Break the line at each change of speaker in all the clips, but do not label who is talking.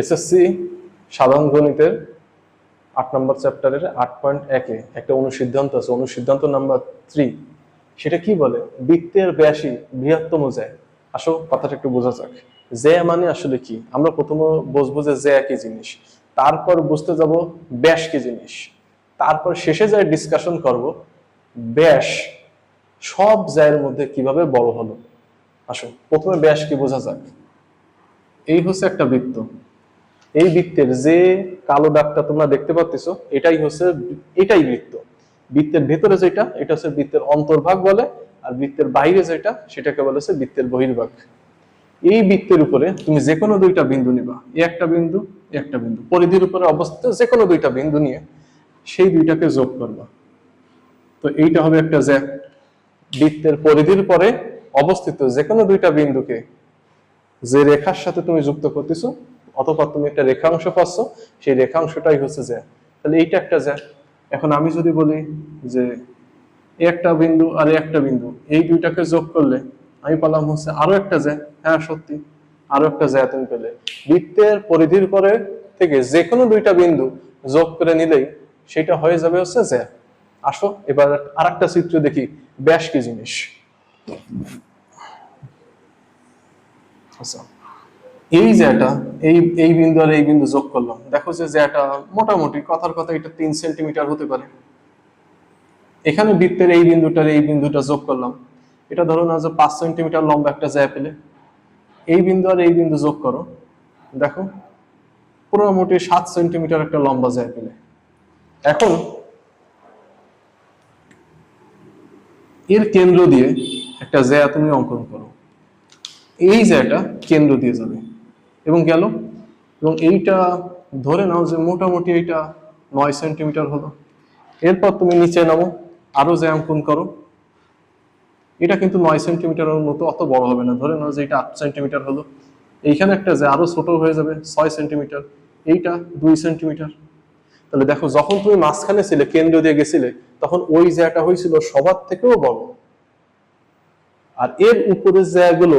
SSC সাধারণ গণিতের আট নম্বর চ্যাপ্টারের আট পয়েন্ট একে একটা অনুসিদ্ধান্ত আছে। অনুসিদ্ধান্ত নাম্বার থ্রি সেটা কি বলে? বৃত্তের ব্যাসী বৃহত্তম জ্যা। আসো, কথাটা একটু বোঝা যাক। জ্যা মানে আসলে কি? আমরা প্রথমে বুঝব যে জ্যা কি জিনিস, তারপর বুঝতে যাব ব্যাস কি জিনিস, তারপর শেষে যাই ডিসকাশন করব, ব্যাস সব জ্যায়ের মধ্যে কীভাবে বড় হলো? আসো, প্রথমে ব্যাস কি বোঝা যাক। এই হচ্ছে একটা বৃত্ত। এই বৃত্তের যে কালো দাগটা তোমরা দেখতে পাচ্ছ এটাই হচ্ছে, এটাই বৃত্ত। বৃত্তের ভেতরে যেটা, এটা হচ্ছে বৃত্তের অন্তর্ভাগ বলে, আর বৃত্তের বাইরে যেটা, সেটাকে বলে হচ্ছে বৃত্তের বহির্ভাগ। এই বৃত্তের উপরে তুমি যে কোনো দুইটা বিন্দু নিবা। একটা বিন্দু একটা বিন্দু। পরিধির উপরে অবস্থিত যে কোনো দুইটা বিন্দু নিয়ে সেই দুইটাকে যোগ করবা। তো এইটা হবে একটা যে বৃত্তের পরিধির পরে অবস্থিত যে কোনো দুইটা বিন্দুকে যে রেখার সাথে তুমি যুক্ত করতেছো অথবা তুমি একটা রেখাংশ পাচ্ছ, সেই রেখাংশটাই হচ্ছে জ্যা তাহলে এইটা একটা জ্যা এখন আমি যদি বলি যে একটা বিন্দু আর একটা বিন্দু, এই দুইটাকে যোগ করলে আমি পেলাম হচ্ছে আরও একটা জ্যা হ্যাঁ সত্যি, আরও একটা জ্যা তুমি পেলে। বৃত্তের পরিধির পরে থেকে যে কোনো দুইটা বিন্দু যোগ করে নিলেই সেটা হয়ে যাবে হচ্ছে জ্যা আসো, এবার আর একটা চিত্র দেখি, ব্যাস কি জিনিস। আচ্ছা। এই জ্যাটা, এই এই বিন্দু আর এই বিন্দু যোগ করলাম। দেখো যে জ্যাটা মোটামুটি, কথার কথা এটা তিন সেন্টিমিটার হতে পারে। এখানে বৃত্তের এই বিন্দুটার এই বিন্দুটা যোগ করলাম। এটা ধরো না যে পাঁচ সেন্টিমিটার লম্বা একটা জ্যা পেলে। এই বিন্দু আর এই বিন্দু যোগ করো। দেখো, মোটামুটি সাত সেন্টিমিটার একটা লম্বা জ্যা পেলে। এখন, এর কেন্দ্র দিয়ে একটা জ্যা তুমি অঙ্কন করো। এই জ্যাটা কেন্দ্র দিয়ে যাবে। এবং গেল। এবং এইটা ধরে নাও যে মোটামুটি এইটা নয় সেন্টিমিটার হলো। এরপর তুমি নিচে নামো, আরও জ্যা অঙ্কন করো। এটা কিন্তু নয় সেন্টিমিটারের মতো অত বড় হবে না। ধরে নাও যে এটা আট সেন্টিমিটার হলো। এইখানে একটা জ্যা আরও ছোট হয়ে যাবে, ছয় সেন্টিমিটার। এইটা দুই সেন্টিমিটার। তাহলে দেখো, যখন তুমি মাঝখানে ছিলে, কেন্দ্র দিয়ে গেছিলে, তখন ওই জ্যাটা হয়েছিল সবার থেকেও বড়। আর এর উপরের জ্যাগুলো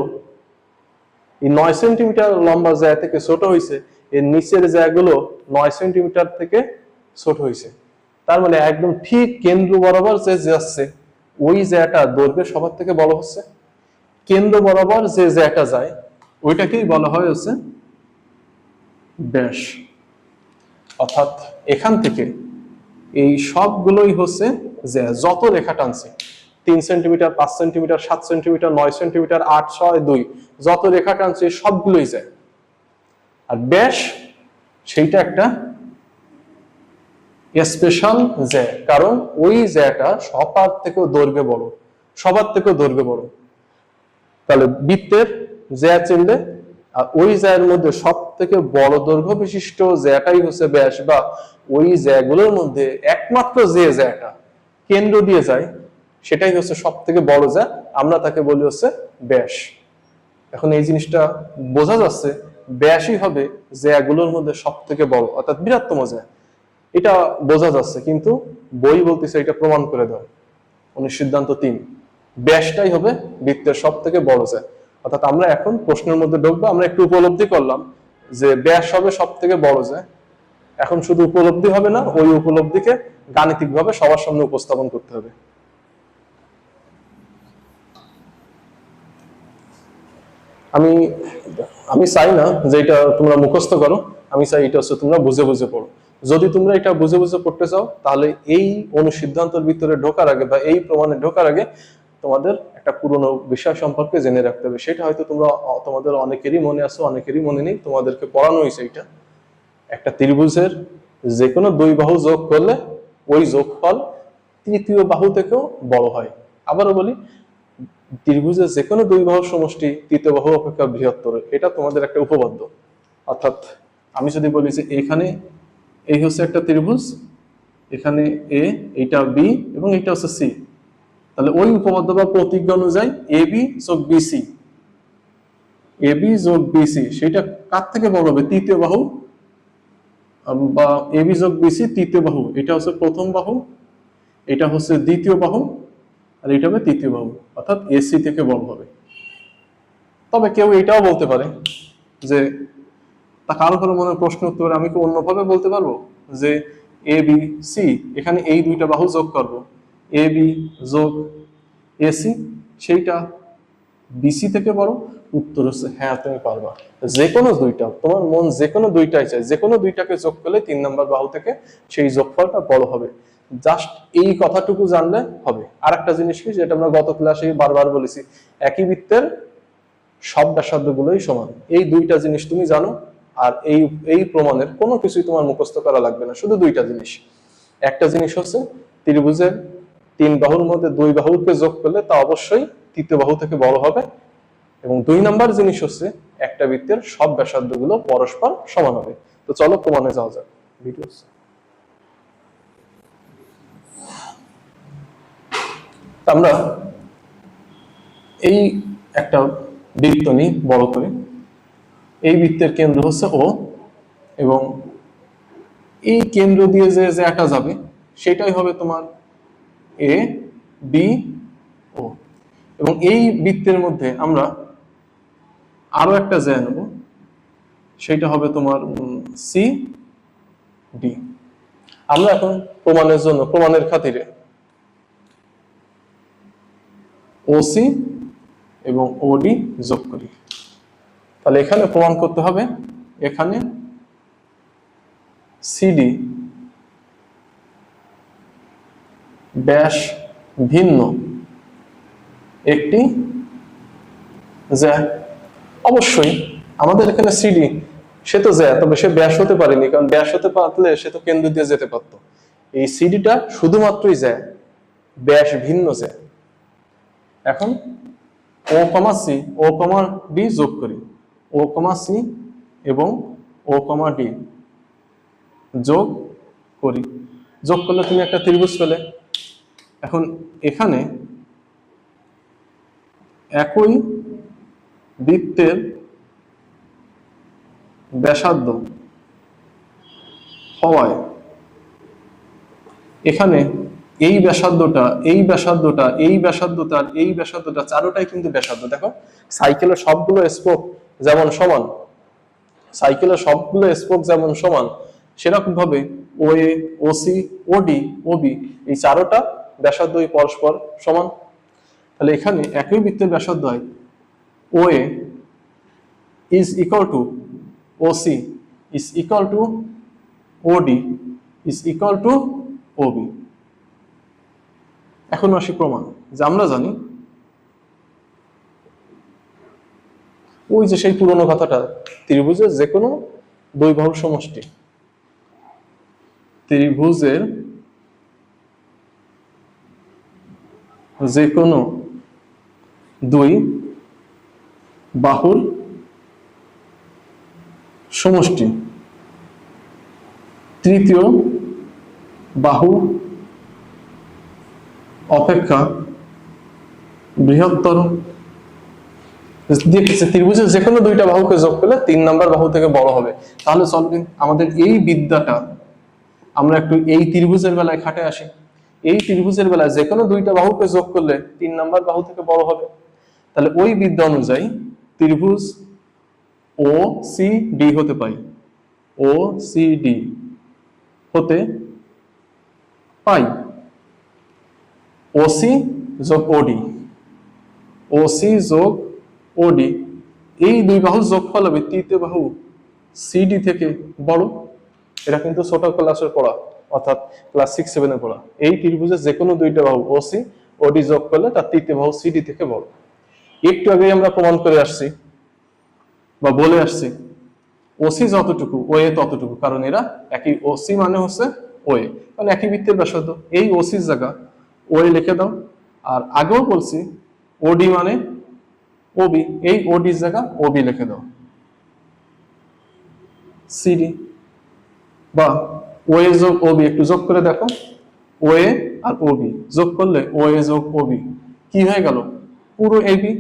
এই নয় সেন্টিমিটার লম্বা জায়গা থেকে ছোট হয়েছে এর নিচের জায়গাগুলো নয় সেন্টিমিটার থেকে ছোট হয়েছে তার মানে একদম ঠিক কেন্দ্র বরাবর যে যাচ্ছে, ওই জায়গাটা দৈর্ঘ্যে সবার থেকে বড় হচ্ছে। কেন্দ্র বরাবর যে জায়গাটা যায়, ওইটাকেই বলা হয় হচ্ছে ব্যাস। অর্থাৎ এখান থেকে এই সবগুলোই হচ্ছে যে যত রেখা টানছে তিন সেন্টিমিটার, পাঁচ সেন্টিমিটার, সাত সেন্টিমিটার, নয় সেন্টিমিটার, আট, ছয়, দুই, যত রেখা টানছে সবগুলোই যায়। আর ব্যাস, সেইটা একটা স্পেশাল জ্যা কারণ ওই জ্যাটা সবার থেকেও দৈর্ঘ্যে বড়, সবার থেকেও দৈর্ঘ্যে বড়। তাহলে বৃত্তের জ্যা চিনলে, আর ওই জ্যার মধ্যে সব থেকে বড় দৈর্ঘ্য বিশিষ্ট জ্যাটাই হচ্ছে ব্যাস, বা ওই জ্যাগুলোর মধ্যে একমাত্র যে জ্যাটা কেন্দ্র দিয়ে যায় সেটাই হচ্ছে সব থেকে বড় জ্যা আমরা তাকে বলি হচ্ছে ব্যাস। এখন এই জিনিসটা বোঝা যাচ্ছে, ব্যাসই হবে জ্যাগুলোর মধ্যে সব থেকে বড়, অর্থাৎ বৃহত্তম জ্যা। এটা বোঝা যাচ্ছে, কিন্তু বই বলতেছে এটা প্রমাণ করে দেয় অনুসিদ্ধান্ত তিন, ব্যাসটাই হবে বৃত্তের সব থেকে বড় জ্যা। অর্থাৎ আমরা এখন প্রশ্নের মধ্যে ঢুকবো, আমরা একটু উপলব্ধি করলাম যে ব্যাস হবে সব থেকে বড় জ্যা। এখন শুধু উপলব্ধি হবে না, ওই উপলব্ধিকে গাণিতিকভাবে সবার সামনে উপস্থাপন করতে হবে। আমি আমি চাই না যে এটা তোমরা মুখস্থ করো। আমি চাই এটা হচ্ছে তোমরা বুঝে বুঝে পড়ো। যদি তোমরা এটা বুঝে বুঝে পড়তে চাও, তাহলে এই অনুসিদ্ধান্তের ভিতরে ঢোকার আগে বা এই প্রমাণে ঢোকার আগে তোমাদের একটা পুরনো বিষয় সম্পর্কে জেনে রাখতে হবে। সেটা হয়তো তোমরা, তোমাদের অনেকেরই মনে আছে, অনেকেরই মনে নেই। তোমাদেরকে পড়ানো হয়েছে এটা। একটা ত্রিভুজের যে কোনো দুই বাহু যোগ করলে ওই যোগফল তৃতীয় বাহু থেকেও বড় হয়। আবারও বলি ত্রিভুজের যে কোনো দুই বাহুর সমষ্টি তৃতীয় বাহু অপেক্ষা বৃহত্তর, এটা তোমাদের একটা উপপাদ্য। অর্থাৎ আমি যদি বলি যে এখানে এই হচ্ছে একটা ত্রিভুজ, এখানে এ এইটা বি এবং এইটা হচ্ছে সি তাহলে ওই উপপাদ্য বা প্রতিজ্ঞা অনুযায়ী এ বি যোগ বিসি এ বি যোগ বিসি সেটা কার থেকে বড় হবে? তৃতীয় বাহু? বা এ বি যোগ বিসি তৃতীয় বাহু। এটা হচ্ছে প্রথম বাহু, এটা হচ্ছে দ্বিতীয় বাহু আর এটা হবে তৃতীয় বাহু, অর্থাৎ এসি থেকে বড় হবে। তবে কেউ এটাও বলতে পারে যে, তা কারও কারও মনে প্রশ্ন উত্তর আমি কি অন্যভাবে বলতে পারব? যে এ বি সি এখানে এই দুইটা বাহু যোগ করব। এ বি যোগ এসি সেইটা বিসি থেকে বড়, উত্তর হচ্ছে হ্যাঁ তুমি পারবা। যে কোনো দুইটা, তোমার মন যে কোনো দুইটাই চাই যে কোনো দুইটাকে যোগ করলে তিন নম্বর বাহু থেকে সেই যোগফলটা বড় হবে। জাস্ট এই কথাটুকু জানলে হবে। আর একটা জিনিস কি, যেটা আমরা গত ক্লাসে বারবার বলেছি, একই বৃত্তের সব ব্যাসার্ধ গুলোই সমান। এই দুইটা জিনিস তুমি জানো, আর এই এই প্রমাণের কোনো কিছুই তোমার মুখস্থ করা লাগবে না, শুধু দুইটা জিনিস। একটা জিনিস হচ্ছে, ত্রিভুজের তিন বাহুর মধ্যে দুই বাহুকে যোগ করলে তা অবশ্যই তৃতীয় বাহু থেকে বড় হবে। এবং দুই নাম্বার জিনিস হচ্ছে, একটা বৃত্তের সব ব্যাসার্ধগুলো পরস্পর সমান হবে। তো চলো প্রমাণে যাওয়া যাক। ভিডিও আমরা এই একটা বৃত্ত নিই, বড় করে। এই বৃত্তের কেন্দ্র হচ্ছে ও এবং এই কেন্দ্র দিয়ে যে জ্যাটা যাবে, সেটাই হবে তোমার এ বি ও এবং এই বৃত্তের মধ্যে আমরা আরও একটা জ্যা নেব সেটা হবে তোমার সি ডি আমরা এখন প্রমাণের জন্য, প্রমাণের খাতিরে ওসি এবং ওডি যোগ করি। তাহলে এখানে প্রমাণ করতে হবে, এখানে সিডি ব্যাস ভিন্ন একটি জ্যা অবশ্যই আমাদের এখানে সিডি সে তো জ্যা তবে সে ব্যাস হতে পারেনি, কারণ ব্যাস হতে পারলে সে তো কেন্দ্র দিয়ে যেতে পারতো। এই সিডিটা শুধুমাত্রই জ্যা ব্যাস ভিন্ন জ্যা এখন ও কমা সি ও কমা ডি যোগ করি। ও কমা সি এবং ও কমা ডি যোগ করি। যোগ করলে তুমি একটা ত্রিভুজ পেলে। এখন এখানে একই বৃত্তের ব্যাসার্ধ হওয়ায় এখানে এই ব্যাসার্ধটা এই ব্যাসার্ধটা এই ব্যাসার্ধটা এই ব্যাসার্ধটা, চারোটাই কিন্তু ব্যাসার্ধ। দেখো সাইকেলের সবগুলো স্পোক যেমন সমান সাইকেলের সবগুলো স্পোক যেমন সমান সেরকম ভাবে O A O C O D O B এই চারোটা ব্যাসার্ধই পরস্পর সমান। তাহলে এখানে একই বৃত্তের ব্যাসার্ধ হয় O A is equal to O C is equal to O D is equal to O B এখন আসি প্রমাণ যে আমরা জানি ওই যে সেই পুরনো কথাটা ত্রিভুজের যে কোনো দুই বাহুর সমষ্টি। ত্রিভুজের যে কোনো দুই বাহুর সমষ্টি। তৃতীয় বাহু অপেক্ষা বৃহত্তর। দেখেছে ত্রিভুজের যে কোনো দুইটা বাহুকে যোগ করলে তিন নাম্বার বাহু থেকে বড় হবে। তাহলে চলবে আমাদের এই বিদ্যাটা, আমরা একটু এই ত্রিভুজের বেলায় খাটে আসি। এই ত্রিভুজের বেলায় যে কোনো দুইটা বাহুকে যোগ করলে তিন নাম্বার বাহু থেকে বড় হবে। তাহলে ওই বিদ্যা অনুযায়ী ত্রিভুজ ও সি ডি হতে পাই ও সি ডি হতে পাই। ওসি যোগ ওডি ওসি যোগ ওডি এই দুই বাহু যোগফল হবে তৃতীয় বাহু সিডি থেকে বড়। এটা কিন্তু ছোট ক্লাসের পড়া, অর্থাৎ ক্লাস সিক্স সেভেনে পড়া। এই ত্রিভুজের যে কোনো দুইটা বাহু ওসি ওডি যোগ করলে তার তৃতীয় বাহু সিডি থেকে বড়। একটু আগেই আমরা প্রমাণ করে আসছি, বা বলে আসছি ওসি যতটুকু ও এ ততটুকু, কারণ এরা একই ওসি মানে হচ্ছে ও এ কারণ একই বৃত্তের ব্যাসার্ধ। এই ওসির জায়গা ও এ লিখে দাও। আর আগেও বলছি, ওডি মানে ওবি এই ওডির জায়গা ওবি লিখে দাও। সিডি বা ও এ যোগ ওবি একটু যোগ করে দেখো। ও এ আর ওবি যোগ করলে ও এ যোগ ওবি কি হয়ে গেল? পুরো এবি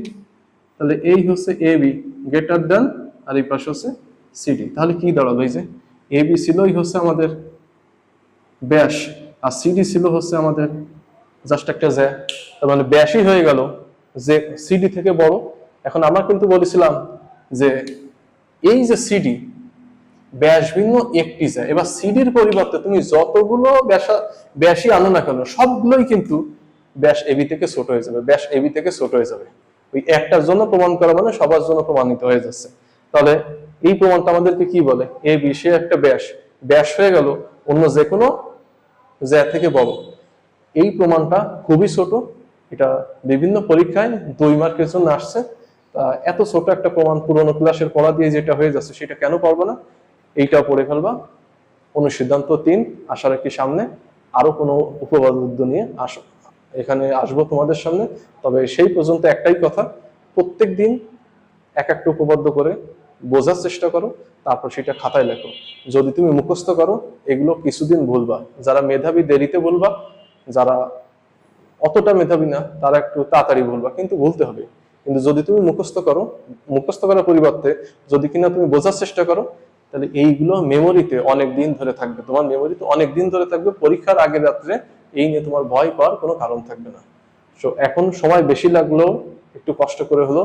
তাহলে এই হচ্ছে এবি গ্রেটার দেন আর এই পাশে হচ্ছে সিডি তাহলে কি দাঁড়াল এই যে? এবি ছিলই হচ্ছে আমাদের ব্যাস, আর সিডি ছিল হচ্ছে আমাদের জাস্ট একটা জ্যা তার মানে ব্যাসই হয়ে গেল যে সিডি থেকে বড়। এখন আমরা কিন্তু বলেছিলাম যে এই যে সিডি ব্যাস ভিন্ন একটি যায় এবার সিডির পরিবর্তে তুমি যতগুলো ব্যাসা, ব্যাসই আনো না কেন, সবগুলোই কিন্তু ব্যাস এবি থেকে ছোট হয়ে যাবে, ব্যাস এবি থেকে ছোট হয়ে যাবে। ওই একটার জন্য প্রমাণ করা মানে সবার জন্য প্রমাণিত হয়ে যাচ্ছে। তাহলে এই প্রমাণটা আমাদেরকে কি বলে? এ বি সে একটা ব্যাস ব্যাস হয়ে গেল অন্য যে কোনো জ্যা থেকে বড়। এই প্রমাণটা খুবই ছোট। এটা বিভিন্ন পরীক্ষায় দুই মার্কের জন্য আসছে। এত ছোট একটা প্রমাণ পুরোনো ক্লাসের পড়া দিয়ে যেটা হয়ে যাচ্ছে সেটা কেন পারব না? এইটাও পড়ে ফেলবা। অনুসিদ্ধান্ত তিন, আশা রাখি সামনে। আরও কোনো উপপাদ্য নিয়ে আস, এখানে আসব তোমাদের সামনে। তবে সেই পর্যন্ত একটাই কথা, প্রত্যেক দিন এক একটা উপপাদ্য করে বোঝার চেষ্টা করো, তারপর সেটা খাতায় লেখো। যদি তুমি মুখস্থ করো, এগুলো কিছুদিন ভুলবা। যারা মেধাবী দেরিতে বলবা যারা অতটা মেধাবী না, তারা একটু তাড়াতাড়ি ভুলবা কিন্তু ভুলতে হবে। কিন্তু যদি তুমি মুখস্থ করো, মুখস্থ করার পরিবর্তে যদি কিনা তুমি বোঝার চেষ্টা করো, তাহলে এইগুলো মেমোরিতে অনেক দিন ধরে থাকবে। তোমার মেমোরিতে অনেক দিন ধরে থাকবে, পরীক্ষার আগের রাত্রে এই নিয়ে তোমার ভয় পাওয়ার কোনো কারণ থাকবে না। তো এখন সময় বেশি লাগলেও একটু কষ্ট করে হলো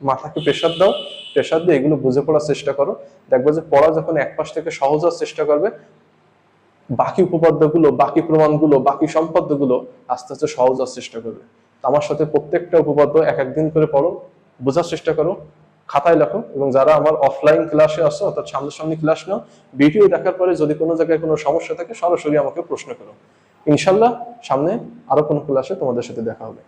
মাথাকে প্রেশার দাও। প্রেশার দিয়ে এগুলো বুঝে পড়ার চেষ্টা করো। দেখবে যে পড়া যখন এক পাশ থেকে সহজ হওয়ার চেষ্টা করবে বাকি উপপাদ্যগুলো, বাকি প্রমাণগুলো, বাকি সম্পদগুলো আস্তে আস্তে সহজ হওয়ার চেষ্টা করবে। আমার সাথে প্রত্যেকটা উপপাদ্য এক একদিন করে পড়ো, বোঝার চেষ্টা করো, খাতায় লেখো এবং যারা আমার অফলাইন ক্লাসে আসো অর্থাৎ সামনাসামনি ক্লাস নাও ভিডিও দেখার পরে যদি কোনো জায়গায় কোনো সমস্যা থাকে, সরাসরি আমাকে প্রশ্ন করো। ইনশাল্লাহ সামনে আরও কোনো ক্লাসে তোমাদের সাথে দেখা হবে।